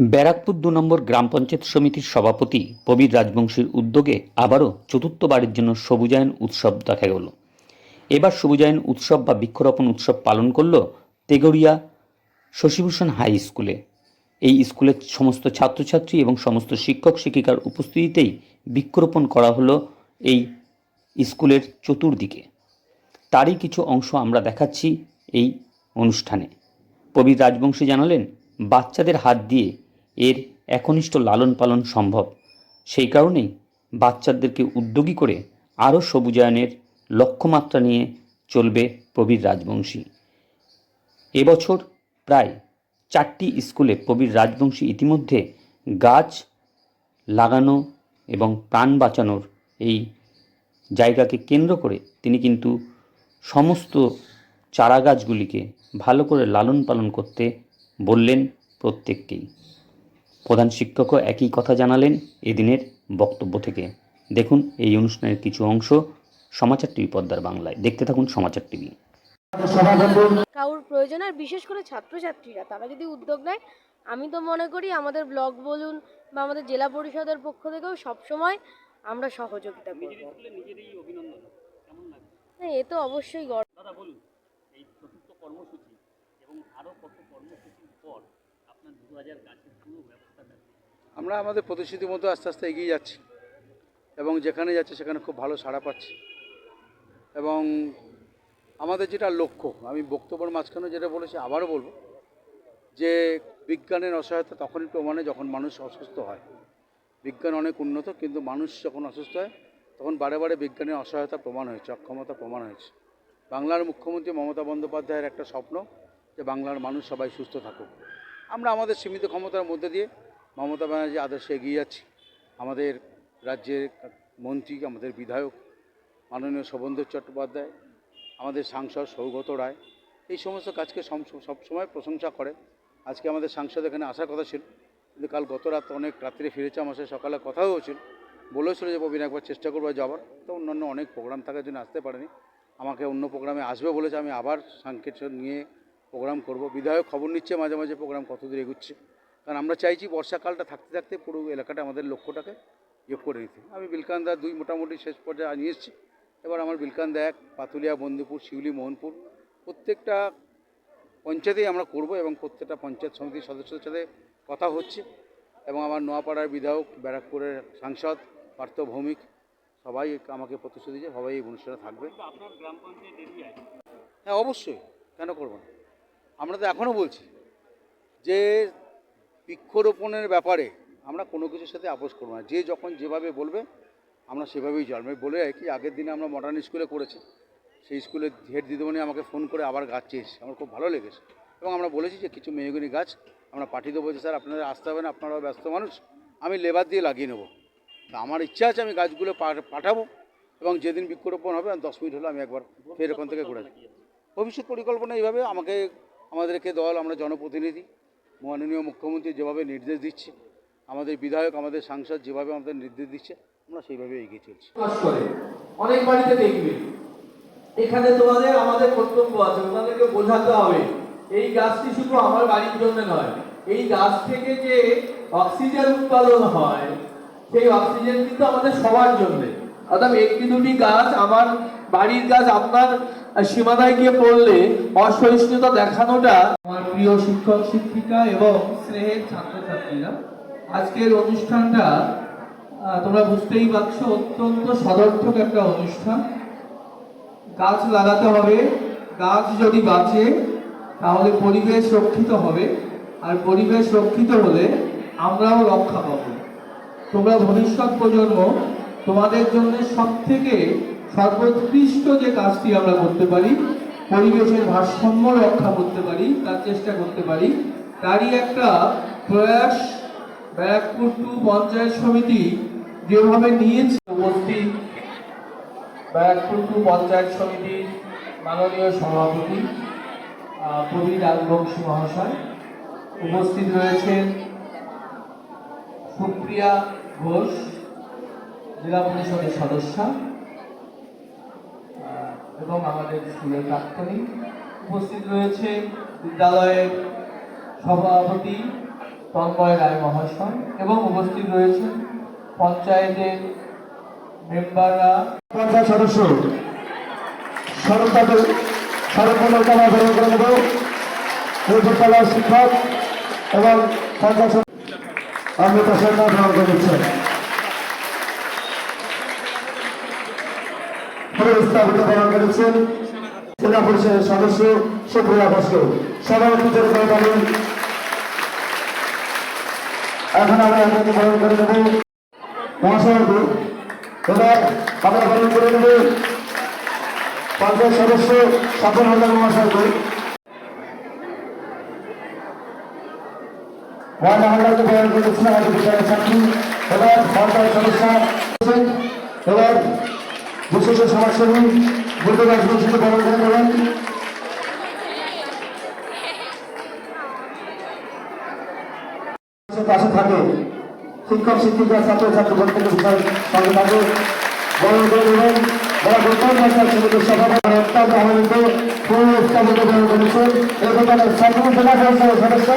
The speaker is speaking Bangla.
ব্যারাকপুর দু নম্বর গ্রাম পঞ্চায়েত সমিতির সভাপতি প্রবীর রাজবংশীর উদ্যোগে আবারও চতুর্থবারের জন্য সবুজায়ন উৎসব দেখা গেল। এবার সবুজায়ন উৎসব বা বৃক্ষরোপণ উৎসব পালন করল তেগড়িয়া শশীভূষণ হাই স্কুলে। এই স্কুলের সমস্ত ছাত্রছাত্রী এবং সমস্ত শিক্ষক শিক্ষিকার উপস্থিতিতেই বৃক্ষরোপণ করা হলো এই স্কুলের চতুর্দিকে। তারই কিছু অংশ আমরা দেখাচ্ছি এই অনুষ্ঠানে। প্রবীর রাজবংশী জানালেন, বাচ্চাদের হাত দিয়ে এর একনিষ্ঠ লালন পালন সম্ভব। সেই কারণেই বাচ্চাদেরকে উদ্যোগী করে আরও সবুজায়নের লক্ষ্যমাত্রা নিয়ে চলবে প্রবীর রাজবংশী। এবছর প্রায় চারটি স্কুলে প্রবীর রাজবংশী ইতিমধ্যে গাছ লাগানো এবং প্রাণ বাঁচানোর এই জায়গাকে কেন্দ্র করে তিনি কিন্তু সমস্ত চারা গাছগুলিকে ভালো করে লালন পালন করতে বললেন প্রত্যেককেই। প্রধান শিক্ষকও একই কথা জানালেন এদিনের বক্তব্য থেকে। দেখুন এই অনুষ্ঠানের কিছু অংশ সমাচার টিভি পদ্মার বাংলায়। দেখতে থাকুন সমাচার টিভি। কারোর প্রয়োজন আর বিশেষ করে ছাত্রছাত্রীরা তারা যদি উদ্যোগ নেয় আমি তো মনে করি আমাদের ব্লক বলুন বা আমাদের জেলা পরিষদের পক্ষ থেকেও সবসময় আমরা সহযোগিতা করব। হ্যাঁ এ তো অবশ্যই গর্ব। দাদা বলুন এই চতুর্থ কর্মসূচি এবং আরও কত কর্মসূচির পর আপনার দু হাজার গাছের পুরো আমরা আমাদের প্রতিশ্রুতি মতো আস্তে আস্তে এগিয়ে যাচ্ছি এবং যেখানে যাচ্ছে সেখানে খুব ভালো সাড়া পাচ্ছি। এবং আমাদের যেটা লক্ষ্য, আমি বক্তব্যের মাঝখানে যেটা বলেছি, আবারও বলব যে বিজ্ঞানের অসহায়তা তখনই প্রমাণে যখন মানুষ অসুস্থ হয়। বিজ্ঞান অনেক উন্নত, কিন্তু মানুষ যখন অসুস্থ হয়, তখন বারে বারে বিজ্ঞানের অসহায়তা প্রমাণ হয়েছে, অক্ষমতা প্রমাণ হয়েছে। বাংলার মুখ্যমন্ত্রী মমতা বন্দ্যোপাধ্যায়ের একটা স্বপ্ন যে বাংলার মানুষ সবাই সুস্থ থাকুক। আমরা আমাদের সীমিত ক্ষমতার মধ্যে দিয়ে মমতা ব্যানার্জি আদর্শে এগিয়ে যাচ্ছি। আমাদের রাজ্যের মন্ত্রী, আমাদের বিধায়ক মাননীয় শোভনদেব চট্টোপাধ্যায়, আমাদের সাংসদ সৌগত রায়, এই সমস্ত কাজকে সম- সবসময় প্রশংসা করে আজকে আমাদের সাংসদ এখানে আসার কথা ছিল, কিন্তু কাল গত রাত অনেক রাত্রে ফিরেছে আমার সাথে, সকালে কথাও হয়েছিল। বলেছিল যে, প্রবীণ, একবার চেষ্টা করব যাবার তো অন্যান্য অনেক প্রোগ্রাম থাকার জন্য আসতে পারেনি। আমাকে অন্য প্রোগ্রামে আসবে বলেছে, আমি আবার সাংকেত নিয়ে প্রোগ্রাম করব। বিধায়ক খবর নিচ্ছে, মাঝে মাঝে প্রোগ্রাম কতদূর এগুচ্ছে। কারণ আমরা চাইছি বর্ষাকালটা থাকতে থাকতে পুরো এলাকাটা আমাদের লক্ষ্যটাকে ইয়ে করে নিতে। আমি বিলকান্দা দুই মোটামুটি শেষ পর্যায়ে নিয়ে এসেছি। এবার আমার বিলকান্দা এক, পাতুলিয়া, বন্দিপুর, শিউলি, মোহনপুর, প্রত্যেকটা পঞ্চায়েতেই আমরা করব এবং প্রত্যেকটা পঞ্চায়েত সমিতির সদস্যদের সাথে কথা হচ্ছে এবং আমার নোয়াপাড়ার বিধায়ক, ব্যারাকপুরের সাংসদ পার্থ ভৌমিক সবাই আমাকে প্রতিশ্রুতি দিয়েছে, সবাই এই অনুষ্ঠানে থাকবে। হ্যাঁ অবশ্যই। কেন করব না? আমরা তো এখনও বলছি যে বৃক্ষরোপণের ব্যাপারে আমরা কোনো কিছুর সাথে আপোষ করব না। যে যখন যেভাবে বলবে, আমরা সেভাবেই আমি বলে কি আগের দিনে আমরা মডার্ন স্কুলে করেছি। সেই স্কুলের হেড দিদিমণি আমাকে ফোন করে আবার গাছ চেয়েছে আমার খুব ভালো লেগেছে। এবং আমরা বলেছি যে কিছু মেহগনি গাছ আমরা পাঠিয়ে দেবো যে, স্যার, আপনারা আসতে হবে না, আপনারাও ব্যস্ত মানুষ। আমি লেবার দিয়ে লাগিয়ে নেব। আমার ইচ্ছা আছে আমি গাছগুলো পাঠাবো এবং যেদিন বৃক্ষরোপণ হবে দশ মিনিট হলে আমি একবার ফের ওখান থেকে ঘুরে। ভবিষ্যৎ পরিকল্পনা এইভাবে আমাকে, আমাদেরকে দল, আমরা জনপ্রতিনিধি মাননীয় মুখ্যমন্ত্রী যেভাবে নির্দেশ দিচ্ছে, আমাদের বিধায়ক, আমাদের সাংসদ যেভাবে আমাদের নির্দেশ দিচ্ছে, আমরা সেইভাবে এগিয়ে চলছি। অনেক বাড়িতে দেখবে। এখানে তোমাদের, আমাদের কর্তব্য আছে ওনাদেরকে বোঝাতে হবে, এই গাছটি শুধু আমার বাড়ির জন্য নয়, এই গাছ থেকে যে অক্সিজেন উৎপাদন হয়, সেই অক্সিজেন কিন্তু আমাদের সবার জন্য। অর্থাৎ একটি দুটি গাছ আমার বাড়ির গাছ আপনার সীমানায় গিয়ে পড়লে অসহিষ্ণুতা দেখানোটা আমার প্রিয় শিক্ষক, শিক্ষিকা এবং স্নেহের ছাত্রছাত্রীরা, আজকের অনুষ্ঠানটা তোমরা বুঝতেই পারছ, অত্যন্ত সদর্থক একটা অনুষ্ঠান। গাছ লাগাতে হবে, গাছ যদি বাঁচে, তাহলে পরিবেশ রক্ষিত হবে। আর পরিবেশ রক্ষিত হলে আমরাও রক্ষা পাবো। তোমরা ভবিষ্যৎ প্রজন্ম, তোমাদের জন্য সব থেকে সর্বোৎকৃষ্ট যে কাজটি আমরা করতে পারি, পরিবেশের ভারসাম্য রক্ষা করতে পারি, তার চেষ্টা করতে পারি, তারই একটা প্রয়াস ব্যারাকপুর টু পঞ্চায়েত সমিতি যেভাবে নিয়েছে উপস্থিত ব্যারাকপুর টু পঞ্চায়েত সমিতির মাননীয় সভাপতি প্রবীর রাজবংশী মহাশয় উপস্থিত রয়েছেন সুপ্রিয়া ঘোষ, জেলা পরিষদের সদস্য। এবং আমাদের স্কুলের প্রাক্তনী উপস্থিত রয়েছে বিদ্যালয়ের সভাপতি তন্ময় রায় মহাশয় এবং উপস্থিত রয়েছে পঞ্চায়েতের মেম্বাররা। পঞ্চায়েত সদস্য সরকার শিক্ষক এবং সদস্য। অমৃতা সরকার গ্রহণ নিচ্ছেন স্থাপিত করেছেন জেলা পরিষদের সদস্য সুপ্রিয়া ভাস্কর সভাপতি জেলা পাবেন এখন আমরা আপনাকে গ্রহণ করে নেব মহাশয় এবার আমরা গ্রহণ করে নেব পঞ্চায়েত সদস্য সফল হলেন মহাশয়কে ওয়ার্ড ছাত্রী এবার পঞ্চায়েত সদস্য এবার বিশেষ সমাজসেবী বুদ্ধ রাজবংশীকে গ্রহণ করে নেবেন পাশে থাকে শিক্ষক, শিক্ষিকা, ছাত্র, ছাত্রী প্রত্যেক বিষয় সঙ্গে থাকে বড় করে সমিতির সভাপতি সদস্য